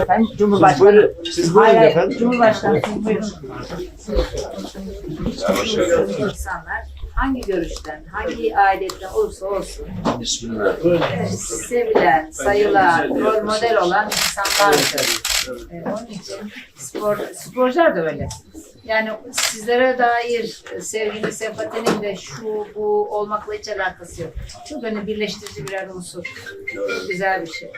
Efendim Cumhurbaşkanı. Hayır, hayır, Cumhurbaşkanı siz buyurun. İnsanlar hangi görüşten, hangi ailetten olursa olsun e, sevilen, sayılan, rol model olan insanlardır. E, onun için spor, sporcular da öyle. Yani sizlere dair sevginin, sempatinin de şu, bu olmakla hiç alakası yok. Çok önemli birleştirici birer unsur. Çok güzel bir şey.